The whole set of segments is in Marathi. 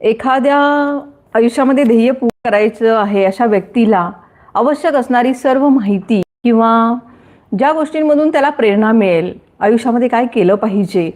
एखाद्या आयुष्यामध्ये ध्येय पूर्ण करायचं आहे अशा व्यक्तीला आवश्यक असणारी सर्व माहिती किंवा ज्या गोष्टींमधून त्याला प्रेरणा मिळेल आयुष्यामध्ये काय केलं पाहिजे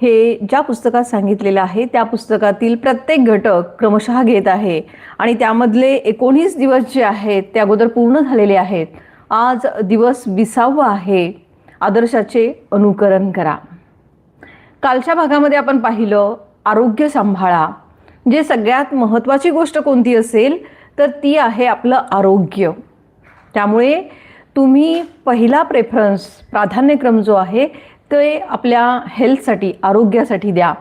हे ज्या पुस्तकात सांगितलेलं आहे त्या पुस्तकातील प्रत्येक घटक क्रमशः घेत आहे आणि त्यामधले एकोणीस दिवस जे आहेत ते अगोदर पूर्ण झालेले आहेत. आज दिवस विसावा आहे. आदर्शाचे अनुकरण करा. कालच्या भागामध्ये आपण पाहिलं आरोग्य सांभाळा. जे सगळ्यात महत्त्वाची गोष्ट कोणती असेल तर ती आहे आपलं आरोग्य. त्यामुळे तुम्ही पहिला प्रेफरन्स प्राधान्यक्रम जो आहे ते आपल्या हेल्थसाठी आरोग्यासाठी द्या.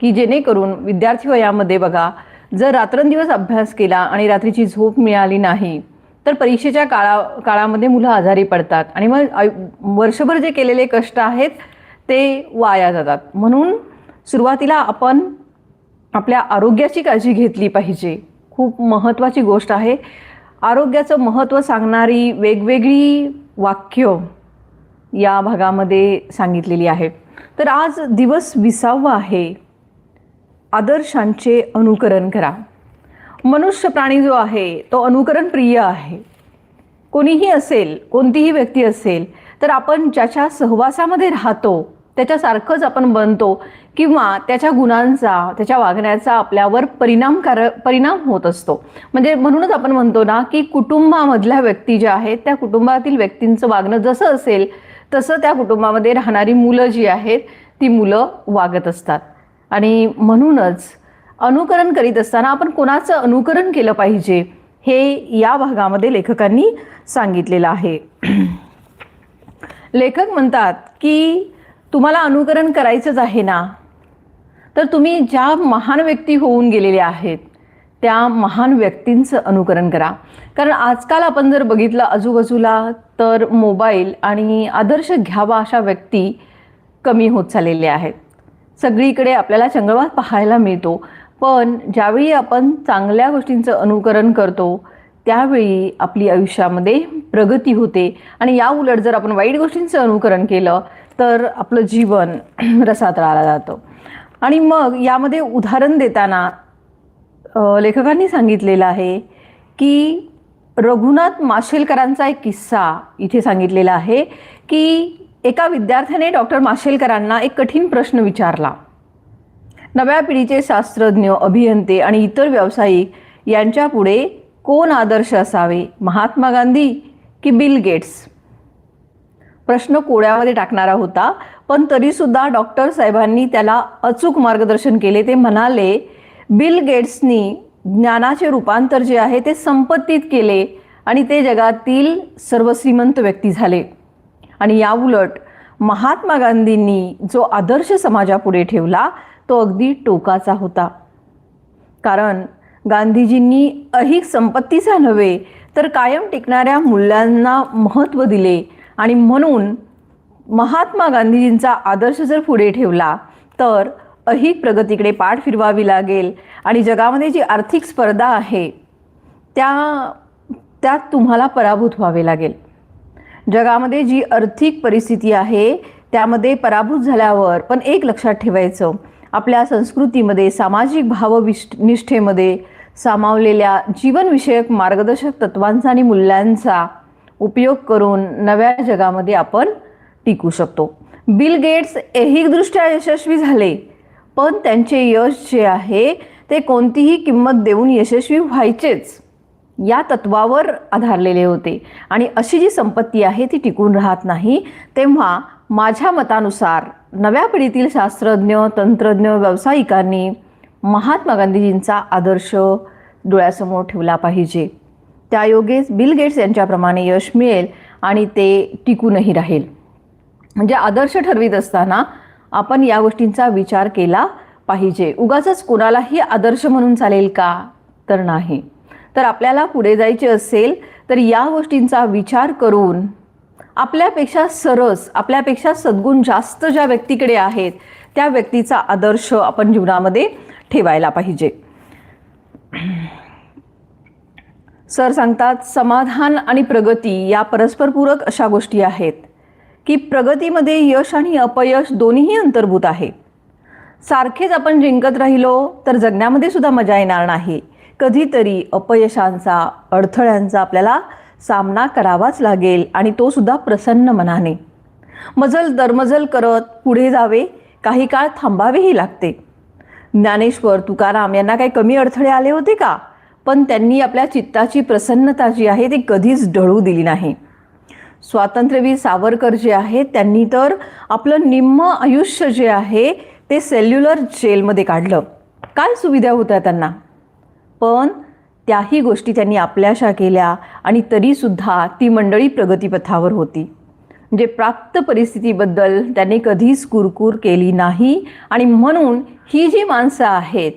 की जेणेकरून विद्यार्थी वयामध्ये बघा जर रात्रंदिवस अभ्यास केला आणि रात्रीची झोप मिळाली नाही तर परीक्षेच्या काळा काळामध्ये मुलं आजारी पडतात आणि मग आयु- वर्षभर जे केलेले कष्ट आहेत ते वाया जातात. म्हणून सुरुवातीला आपण आपल्या आरोग्याची काळजी घेतली पाहिजे. खूप महत्त्वाची गोष्ट आहे. आरोग्याचं महत्त्व सांगणारी वेगवेगळी वाक्य या भागामध्ये सांगितलेली आहे. तर आज दिवस विसावा आहे. आदर्शांचे अनुकरण करा. मनुष्य प्राणी जो आहे तो अनुकरण प्रिय आहे. कोणीही असेल कोणतीही व्यक्ती असेल तर आपण ज्याच्या सहवासामध्ये राहतो त्याच्यासारखंच आपण बनतो किंवा त्याच्या गुणांचा त्याच्या वागण्याचा आपल्यावर परिणामकार परिणाम होत असतो. म्हणजे म्हणूनच आपण म्हणतो ना की कुटुंबामधल्या व्यक्ती ज्या आहेत त्या कुटुंबातील व्यक्तींचं वागणं जसं असेल तसं त्या कुटुंबामध्ये राहणारी मुलं जी आहेत ती मुलं वागत असतात. आणि म्हणूनच अनुकरण करीत असताना आपण कोणाचं अनुकरण केलं पाहिजे हे या भागामध्ये लेखकांनी सांगितलेलं आहे. लेखक म्हणतात की तुम्हाला अनुकरण करायचंच आहे ना तर तुम्ही ज्या महान व्यक्ती होऊन गेलेल्या आहेत त्या महान व्यक्तींचं अनुकरण करा. कारण आजकाल आपण जर बघितलं आजूबाजूला तर मोबाईल आणि आदर्श घ्यावा अशा व्यक्ती कमी होत चाललेल्या आहेत. सगळीकडे आपल्याला चंगळवाद पाहायला मिळतो. पण ज्यावेळी आपण चांगल्या गोष्टींचं अनुकरण करतो त्यावेळी आपली आयुष्यामध्ये प्रगती होते. आणि या उलट जर आपण वाईट गोष्टींचं अनुकरण केलं तर आपलं जीवन रसात राहिला जातं. आणि मग यामध्ये उदाहरण देताना लेखकांनी सांगितलेलं आहे की रघुनाथ माशेलकरांचा एक किस्सा इथे सांगितलेला आहे की एका विद्यार्थ्याने डॉक्टर माशेलकरांना एक कठीण प्रश्न विचारला. नव्या पिढीचे शास्त्रज्ञ अभियंते आणि इतर व्यावसायिक यांच्यापुढे कोण आदर्श असावे? महात्मा गांधी की बिल गेट्स? प्रश्न कोड्यामध्ये टाकणारा होता. पण तरीसुद्धा डॉक्टर साहेबांनी त्याला अचूक मार्गदर्शन केले. ते म्हणाले बिल गेट्सनी ज्ञानाचे रूपांतर जे आहे ते संपत्तीत केले आणि ते जगातील सर्वश्रीमंत व्यक्ती झाले. आणि याउलट महात्मा गांधींनी जो आदर्श समाजापुढे ठेवला तो अगदी टोकाचा होता. कारण गांधीजींनी अहिक संपत्तीचा नव्हे तर कायम टिकणाऱ्या मूल्यांना महत्त्व दिले आणि म्हणून महात्मा गांधीजींचा आदर्श जर पुढे ठेवला तर अहिक प्रगतीकडे पाठ फिरवावी लागेल. आणि जगामध्ये जी आर्थिक स्पर्धा आहे त्या त्यात तुम्हाला पराभूत व्हावे लागेल. जगामध्ये जी आर्थिक परिस्थिती आहे त्यामध्ये पराभूत झाल्यावर पण एक लक्षात ठेवायचं आपल्या संस्कृतीमध्ये सामाजिक भावविष निष्ठेमध्ये सामावलेल्या जीवनविषयक मार्गदर्शक तत्वांचा आणि मूल्यांचा उपयोग करून नव्या जगामध्ये आपण टिकू शकतो. बिल गेट्स ऐहिकदृष्ट्या यशस्वी झाले पण त्यांचे यश जे आहे ते कोणतीही किंमत देऊन यशस्वी व्हायचेच या तत्वावर आधारलेले होते. आणि अशी जी संपत्ती आहे ती टिकून राहत नाही. तेव्हा माझ्या मतानुसार नव्या पिढीतील शास्त्रज्ञ तंत्रज्ञ व्यावसायिकांनी महात्मा गांधीजींचा आदर्श डोळ्यासमोर ठेवला पाहिजे. त्यायोगेच बिल गेट्स यांच्याप्रमाणे यश मिळेल आणि ते टिकूनही राहील. म्हणजे आदर्श ठरवित असताना आपण या गोष्टींचा विचार केला पाहिजे. उगाच कोणालाही आदर्श म्हणून चालेल का? तर नाही. तर आपल्याला पुढे जायचे असेल तर या गोष्टींचा विचार करून आपल्यापेक्षा सरस आपल्यापेक्षा सद्गुण जास्त ज्या व्यक्तीकडे आहेत त्या व्यक्तीचा आदर्श आपण जीवनामध्ये ठेवायला पाहिजे. सर सांगतात समाधान आणि प्रगती या परस्परपूरक अशा गोष्टी आहेत की प्रगतीमध्ये यश आणि अपयश दोन्हीही अंतर्भूत आहे. सारखेच आपण जिंकत राहिलो तर जगण्यामध्ये सुद्धा मजा येणार नाही. कधीतरी अपयशांचा अडथळ्यांचा आपल्याला सामना करावाच लागेल आणि तो सुद्धा प्रसन्न मनाने. मजल दरमजल करत पुढे जावे काही काळ थांबावेही लागते. ज्ञानेश्वर तुकाराम यांना काही कमी अडथळे आले होते का? पण त्यांनी आपल्या चित्ताची प्रसन्नता जी आहे ती कधीच ढळू दिली नाही. स्वातंत्र्यवीर सावरकर जे आहेत त्यांनी तर आपलं निम्म आयुष्य जे आहे ते सेल्युलर जेलमध्ये काढलं. काय सुविधा होत्या त्यांना? पण त्याही गोष्टी त्यांनी आपल्याशा केल्या आणि तरीसुद्धा ती मंडळी प्रगतीपथावर होती. म्हणजे प्राप्त परिस्थितीबद्दल त्यांनी कधीच कुरकुर केली नाही आणि म्हणून ही जी माणसं आहेत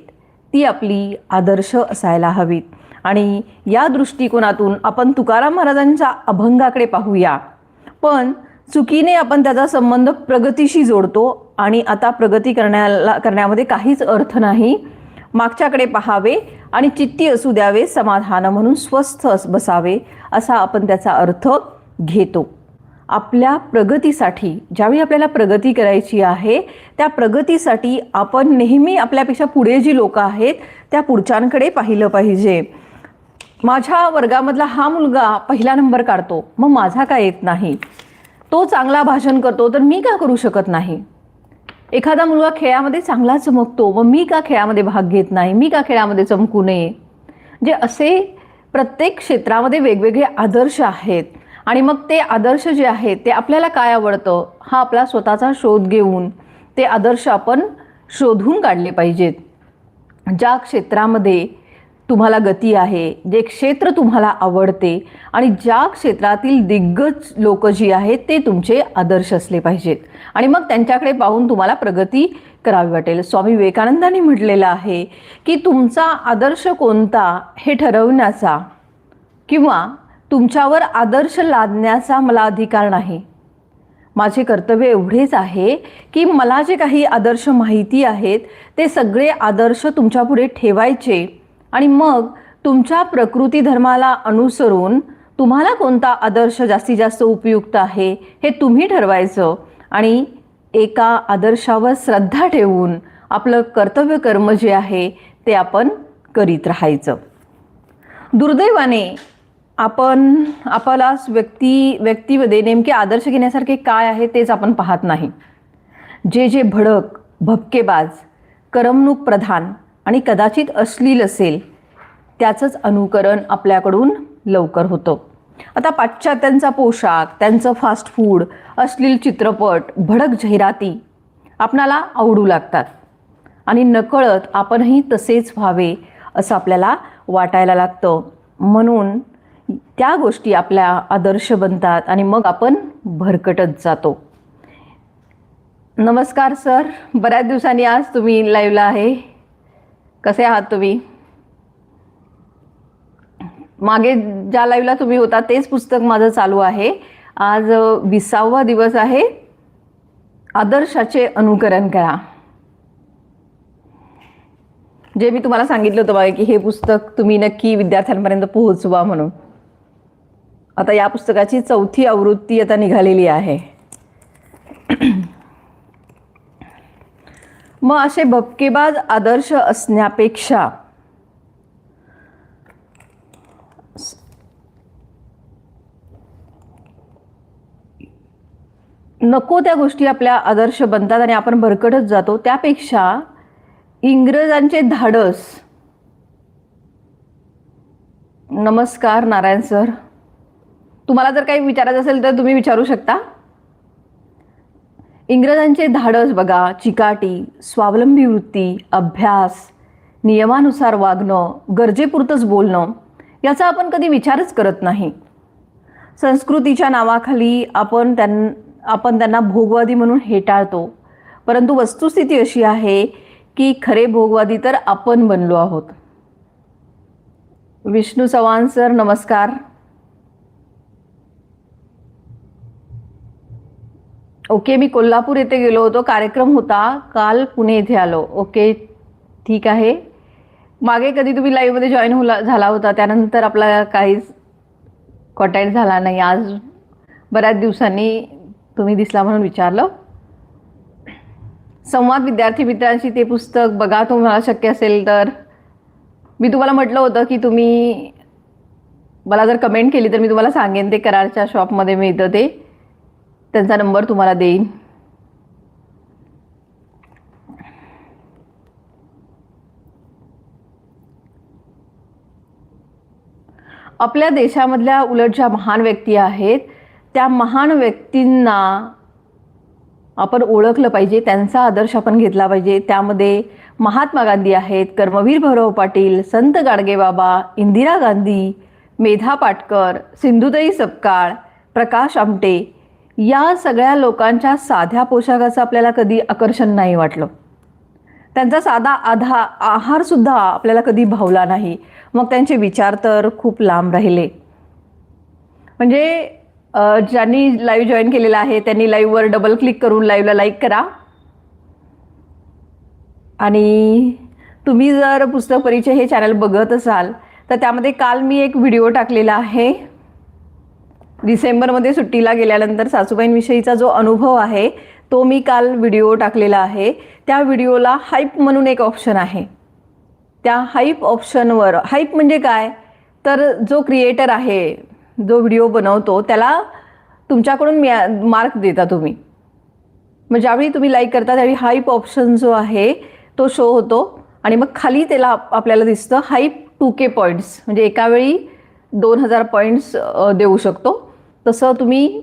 ती आपली आदर्श असायला हवीत. आणि या दृष्टिकोनातून आपण तुकाराम महाराजांच्या अभंगाकडे पाहूया. पण चुकीने आपण त्याचा संबंध प्रगतीशी जोडतो आणि आता प्रगती करण्याला करण्यामध्ये काहीच अर्थ नाही. मागच्याकडे पहावे आणि चित्ती असू द्यावे समाधान म्हणून स्वस्थ बसावे असा आपण त्याचा अर्थ घेतो. आपल्या प्रगतीसाठी ज्यावेळी आपल्याला प्रगती करायची आहे त्या प्रगतीसाठी आपण नेहमी आपल्यापेक्षा पुढे जी लोक आहेत त्या पुढच्यांकडे पाहिलं पाहिजे. माझ्या वर्गामधला हा मुलगा पहिला नंबर काढतो मग माझा काय येत नाही? तो चांगला भाषण करतो तर मी का करू शकत नाही? एखादा मुलगा खेळामध्ये चांगला चमकतो मग मी का खेळामध्ये भाग घेत नाही? मी का खेळामध्ये चमकू नये? जे असे प्रत्येक क्षेत्रामध्ये वेगवेगळे आदर्श आहेत. आणि मग ते आदर्श जे आहेत ते आपल्याला काय आवडतं? हा आपला स्वतःचा शोध घेऊन ते आदर्श आपण शोधून काढले पाहिजेत. ज्या क्षेत्रामध्ये तुम्हाला गती आहे जे क्षेत्र तुम्हाला आवडते आणि ज्या क्षेत्रातील दिग्गज लोक जी आहेत ते तुमचे आदर्श असले पाहिजेत. आणि मग त्यांच्याकडे पाहून तुम्हाला प्रगती करावी वाटेल. स्वामी विवेकानंदांनी म्हटलेलं आहे की तुमचा आदर्श कोणता हे ठरवण्याचा किंवा तुमच्यावर आदर्श लादण्याचा मला अधिकार नाही. माझे कर्तव्य एवढेच आहे की मला जे काही आदर्श माहिती आहेत ते सगळे आदर्श तुमच्यापुढे ठेवायचे आणि मग तुमच्या प्रकृती धर्माला अनुसरून तुम्हाला कोणता आदर्श जास्तीत जास्त उपयुक्त आहे हे तुम्ही ठरवायचं आणि एका आदर्शावर श्रद्धा ठेवून आपलं कर्तव्य कर्म जे आहे ते आपण करीत राहायचं. दुर्दैवाने आपण आपला व्यक्ती व्यक्तीमध्ये नेमके आदर्श घेण्यासारखे काय आहे तेच आपण पाहत नाही. जे जे भडक भपकेबाज करमणूक प्रधान आणि कदाचित अश्लील असेल त्याचंच अनुकरण आपल्याकडून लवकर होतं. आता पाश्चात्यांचा पोशाख त्यांचं फास्ट फूड अश्लील चित्रपट भडक जाहिराती आपणाला आवडू लागतात. आणि नकळत आपणही तसेच व्हावे असं आपल्याला वाटायला लागतं. म्हणून त्या गोष्टी आपल्या आदर्श बनतात आणि मग आपण भरकटत जातो. नमस्कार सर. बऱ्याच दिवसांनी आज तुम्ही लाईव्हला आहे. कसे आहात तुम्ही? मागे ज्या लाईव्हला तुम्ही होता तेच पुस्तक माझं चालू आहे. आज विसावा दिवस आहे. आदर्शाचे अनुकरण करा. जे मी तुम्हाला सांगितलं होतं बघा की हे पुस्तक तुम्ही नक्की विद्यार्थ्यांपर्यंत पोहोचवा म्हणून. आता या पुस्तकाची चौथी आवृत्ती आता निघालेली आहे. मग असे भपकेबाज आदर्श असण्यापेक्षा नको त्या गोष्टी आपल्या आदर्श बनतात आणि आपण भरकटच जातो. त्यापेक्षा इंग्रजांचे धाडस. नमस्कार नारायण सर. तुम्हाला जर काही विचारायचं असेल तर तुम्ही विचारू शकता. इंग्रजांचे धाडस बघा चिकाटी स्वावलंबी वृत्ती अभ्यास नियमानुसार वागणं गरजेपुरतंच बोलणं याचा आपण कधी विचारच करत नाही. संस्कृतीच्या नावाखाली आपण त्यां आपण त्यांना भोगवादी म्हणून हेटाळतो. परंतु वस्तुस्थिती अशी आहे की खरे भोगवादी तर आपण बनलो आहोत. विष्णू चव्हाण सर नमस्कार. ओके मी कोल्हापूर येथे गेलो होतो. कार्यक्रम होता. काल पुणे येथे आलो. ओके ठीक आहे. मागे कधी तुम्ही लाईव्हमध्ये जॉईन होला झाला होता. त्यानंतर आपला काहीच कॉन्टॅक्ट झाला नाही. आज बऱ्याच दिवसांनी तुम्ही दिसला म्हणून विचारलं. संवाद विद्यार्थी मित्रांशी ते पुस्तक बघा तुम्हाला शक्य असेल तर. मी तुम्हाला म्हटलं होतं की तुम्ही मला जर कमेंट केली तर मी तुम्हाला सांगेन. ते करारच्या शॉपमध्ये मिळतं ते. त्यांचा नंबर तुम्हाला देईन. आपल्या देशामधल्या उलट ज्या महान व्यक्ती आहेत त्या महान व्यक्तींना आपण ओळखलं पाहिजे त्यांचा आदर्श आपण घेतला पाहिजे. त्यामध्ये महात्मा गांधी आहेत कर्मवीर भैरव पाटील संत गाडगेबाबा इंदिरा गांधी मेधा पाटकर सिंधुताई सपकाळ प्रकाश आमटे या सगळ्या लोकांच्या साध्या पोशाखाचं आपल्याला कधी आकर्षण नाही वाटलं. त्यांचा साधा आधा आहारसुद्धा आपल्याला कधी भावला नाही. मग त्यांचे विचार तर खूप लांब राहिले. म्हणजे ज्यांनी लाईव्ह जॉईन केलेला आहे त्यांनी लाईव्हवर डबल क्लिक करून लाईव्हला लाईक करा. आणि तुम्ही जर पुस्तक परिचय हे चॅनल बघत असाल तर त्यामध्ये काल मी एक व्हिडिओ टाकलेला आहे. डिसेंबरमध्ये सुट्टीला गेल्यानंतर सासूबाईंविषयीचा जो अनुभव आहे तो मी काल व्हिडिओ टाकलेला आहे. त्या व्हिडिओला हाईप म्हणून एक ऑप्शन आहे. त्या हाईप ऑप्शनवर हाईप म्हणजे काय? तर जो क्रिएटर आहे जो व्हिडिओ बनवतो त्याला तुमच्याकडून मिया मार्क देता तुम्ही. मग ज्यावेळी तुम्ही लाईक करता त्यावेळी हाईप ऑप्शन जो आहे तो शो होतो. आणि मग खाली त्याला आपल्याला दिसतं हाईप टू के पॉईंट्स म्हणजे एकावेळी दोन हजार पॉईंट्स देऊ शकतो. तसं तुम्ही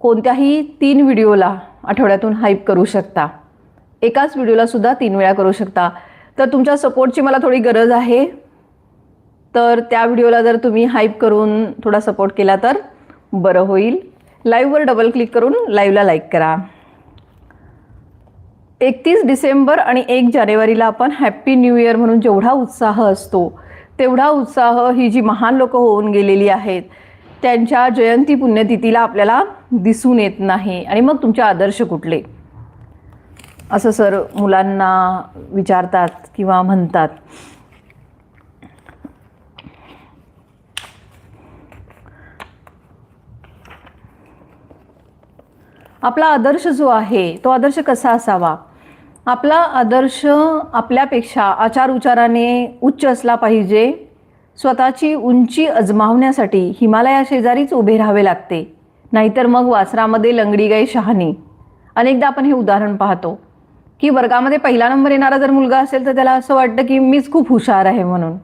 कोणत्याही तीन व्हिडिओला आठवड्यातून हाईप करू शकता. एकाच व्हिडिओला सुद्धा तीन वेळा करू शकता. तर तुमच्या सपोर्टची मला थोडी गरज आहे. तर त्या व्हिडिओला जर तुम्ही हाईप करून थोडा सपोर्ट केला तर बरं होईल. लाईव्हवर डबल क्लिक करून लाईव्हला लाईक करा. एकतीस डिसेंबर आणि एक जानेवारीला आपण हॅप्पी न्यू इयर म्हणून जेवढा उत्साह असतो तेवढा उत्साह ही जी महान लोकं होऊन गेलेली आहेत त्यांच्या जयंती पुण्यतिथीला आपल्याला दिसून येत नाही. आणि मग तुमचे आदर्श कुठले? असं सर मुलांना विचारतात किंवा म्हणतात. आपला आदर्श जो आहे तो आदर्श कसा असावा? आपला आदर्श आपल्यापेक्षा आचार उचाराने उच्च असला पाहिजे. स्वतःची उंची अजमावण्यासाठी हिमालया शेजारीच उभे राहावे लागते. नाहीतर मग वासरामध्ये लंगडी गाई शहाणी. अनेकदा आपण हे उदाहरण पाहतो. की वर्गामध्ये पहिला नंबर येणारा जर मुलगा असेल तर त्याला असं वाटतं की मीच खूप हुशार आहे म्हणून.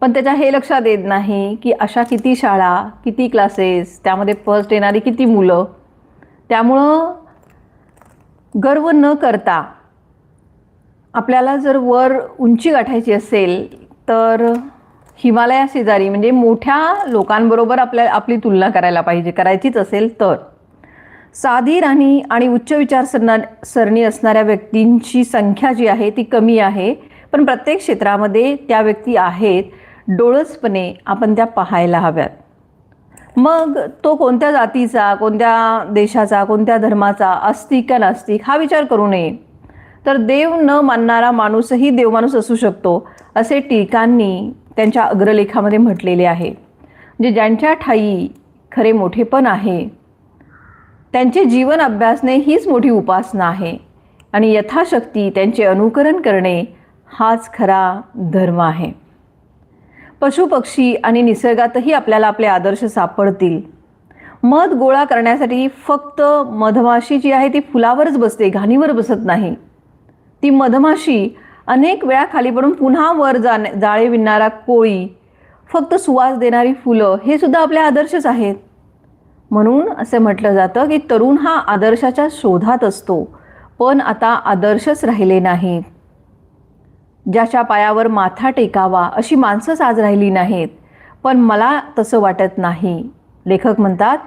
पण त्याच्या हे लक्षात येत नाही की अशा किती शाळा किती क्लासेस त्यामध्ये फर्स्ट येणारी किती मुलं. त्यामुळं गर्व न करता आपल्याला जर वर उंची गाठायची असेल तर हिमालया शेजारी म्हणजे मोठ्या लोकांबरोबर आपल्या आपली तुलना करायला पाहिजे. करायचीच असेल तर. साधी राणी आणि उच्च विचारसरणा सरणी असणाऱ्या व्यक्तींची संख्या जी आहे ती कमी आहे. पण प्रत्येक क्षेत्रामध्ये त्या व्यक्ती आहेत. डोळसपणे आपण त्या पाहायला हव्यात. मग तो कोणत्या जातीचा कोणत्या देशाचा कोणत्या धर्माचा अस्तिक का नास्तिक हा विचार करू नये. तर देव न मानणारा माणूसही देवमाणूस असू शकतो असे टिळकांनी त्यांच्या अग्रलेखामध्ये म्हटलेले आहे. म्हणजे ज्यांच्या ठाई खरे मोठेपण आहे त्यांचे जीवन अभ्यासणे हीच मोठी उपासना आहे आणि यथाशक्ती त्यांचे अनुकरण करणे हाच खरा धर्म आहे. पशुपक्षी आणि निसर्गातही आपल्याला आपले आदर्श सापडतील. मध गोळा करण्यासाठी फक्त मधमाशी जी आहे ती फुलावरच बसते घाणीवर बसत नाही. ती मधमाशी अनेक वेळा खाली पडून पुन्हा वर जाणे जाळे विणणारा कोळी फक्त सुवास देणारी फुलं हे सुद्धा आपले आदर्शच आहेत. म्हणून असे म्हटलं जातं की तरुण हा आदर्शाच्या शोधात असतो पण आता आदर्शच राहिले नाहीत. ज्याच्या पायावर माथा टेकावा अशी माणसंच आज राहिली नाहीत पण मला तसं वाटत नाही. लेखक म्हणतात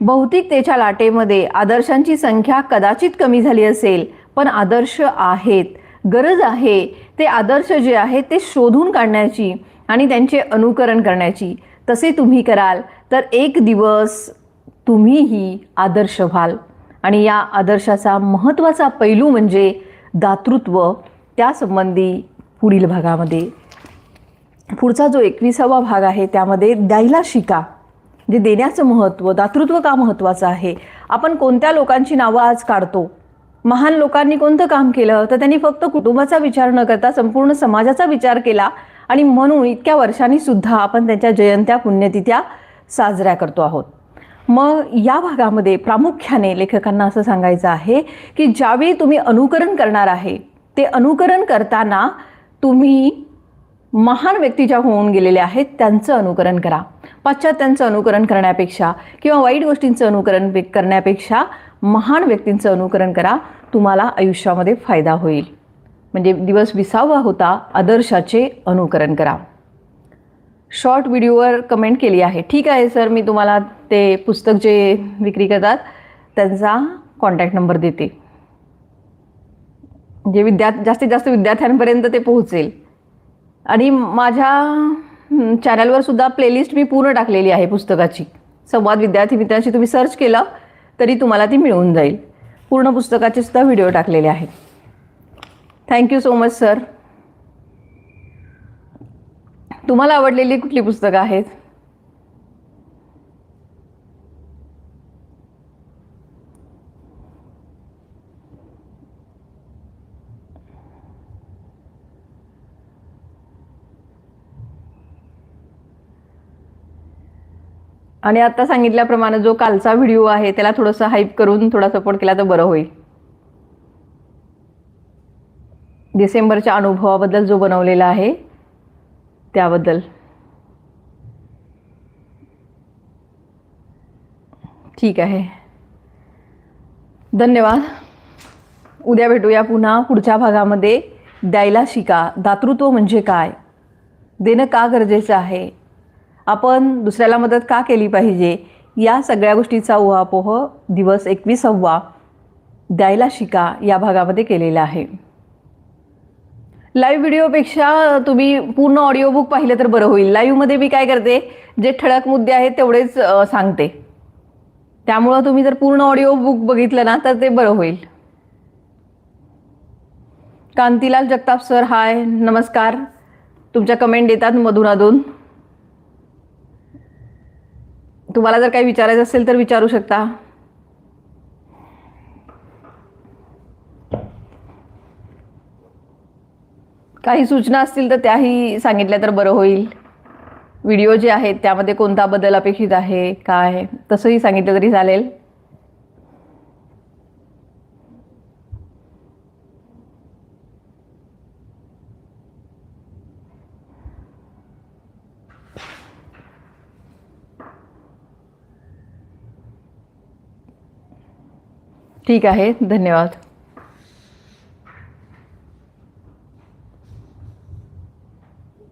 भौतिकतेच्या लाटेमध्ये आदर्शांची संख्या कदाचित कमी झाली असेल पण आदर्श आहेत. गरज आहे ते आदर्श जे आहेत ते शोधून काढण्याची आणि त्यांचे अनुकरण करण्याची. तसे तुम्ही कराल तर एक दिवस तुम्हीही आदर्श व्हाल. आणि या आदर्शाचा महत्त्वाचा पैलू म्हणजे दातृत्व. त्यासंबंधी पुढील भागामध्ये. पुढचा जो एकविसावा भाग आहे त्यामध्ये द्यायला शिका. म्हणजे देण्याचं महत्त्व दातृत्व का महत्त्वाचं आहे? आपण कोणत्या लोकांची नावं आज काढतो? महान लोकांनी कोणतं काम केलं? तर त्यांनी फक्त कुटुंबाचा विचार न करता संपूर्ण समाजाचा विचार केला आणि म्हणून इतक्या वर्षांनी सुद्धा आपण त्यांच्या जयंत्या पुण्यतिथ्या साजऱ्या करतो आहोत. मग या भागामध्ये प्रामुख्याने लेखकांना असं सांगायचं आहे की ज्यावेळी तुम्ही अनुकरण करणार आहे ते अनुकरण करताना तुम्ही महान व्यक्ती ज्या होऊन गेलेल्या आहेत त्यांचं अनुकरण करा. पाश्चात्यांचं अनुकरण करण्यापेक्षा किंवा वाईट गोष्टींचं अनुकरण करण्यापेक्षा महान व्यक्तींचं अनुकरण करा तुम्हाला आयुष्यामध्ये फायदा होईल. म्हणजे दिवस विसावा होता आदर्शाचे अनुकरण करा. शॉर्ट व्हिडिओवर कमेंट केली आहे. ठीक आहे सर मी तुम्हाला ते पुस्तक जे विक्री करतात त्यांचा कॉन्टॅक्ट नंबर देते. जे विद्या जास्तीत जास्त विद्यार्थ्यांपर्यंत ते पोहोचेल. आणि माझ्या चॅनलवर सुद्धा प्लेलिस्ट मी पूर्ण टाकलेली आहे पुस्तकाची. संवाद विद्यार्थी मित्रांशी तुम्ही सर्च केलं तरी तुम्हाला ती मिळून जाईल. पूर्ण पुस्तकाचे सुद्धा व्हिडिओ टाकलेले आहेत. थँक्यू सो मच सर तुम्हाला आवडलेली कुठली पुस्तकं आहेत? आणि आता सांगितल्याप्रमाणे जो कालचा व्हिडिओ आहे त्याला थोडंसं हाईप करून थोडा सपोर्ट केला तर बरं होईल. डिसेंबरच्या अनुभवाबद्दल जो बनवलेला आहे त्याबद्दल. ठीक आहे. धन्यवाद. उद्या भेटूया पुन्हा पुढच्या भागामध्ये. द्यायला शिका. दातृत्व म्हणजे काय? देणं का गरजेचं आहे? आपण दुसऱ्याला मदत का केली पाहिजे? या सगळ्या गोष्टीचा उहापोह दिवस एकविसावा द्यायला शिका या भागामध्ये केलेला आहे. लाईव्ह व्हिडिओपेक्षा तुम्ही पूर्ण ऑडिओ बुक पाहिलं तर बरं होईल. लाईव्हमध्ये मी काय करते? जे ठळक मुद्दे आहेत तेवढेच सांगते. त्यामुळं तुम्ही जर पूर्ण ऑडिओ बुक बघितलं ना तर ते बरं होईल. Kantilal Jagtap sir hi. नमस्कार. तुमच्या कमेंट येतात मधून अधून. तुम्हाला जर काही विचारायचं असेल तर विचारू शकता. काही सूचना असतील तर त्याही सांगितल्या तर बरं होईल. व्हिडिओ जे आहेत त्यामध्ये कोणता बदल अपेक्षित आहे काय तसंही सांगितलं तरी चालेल. ठीक आहे धन्यवाद.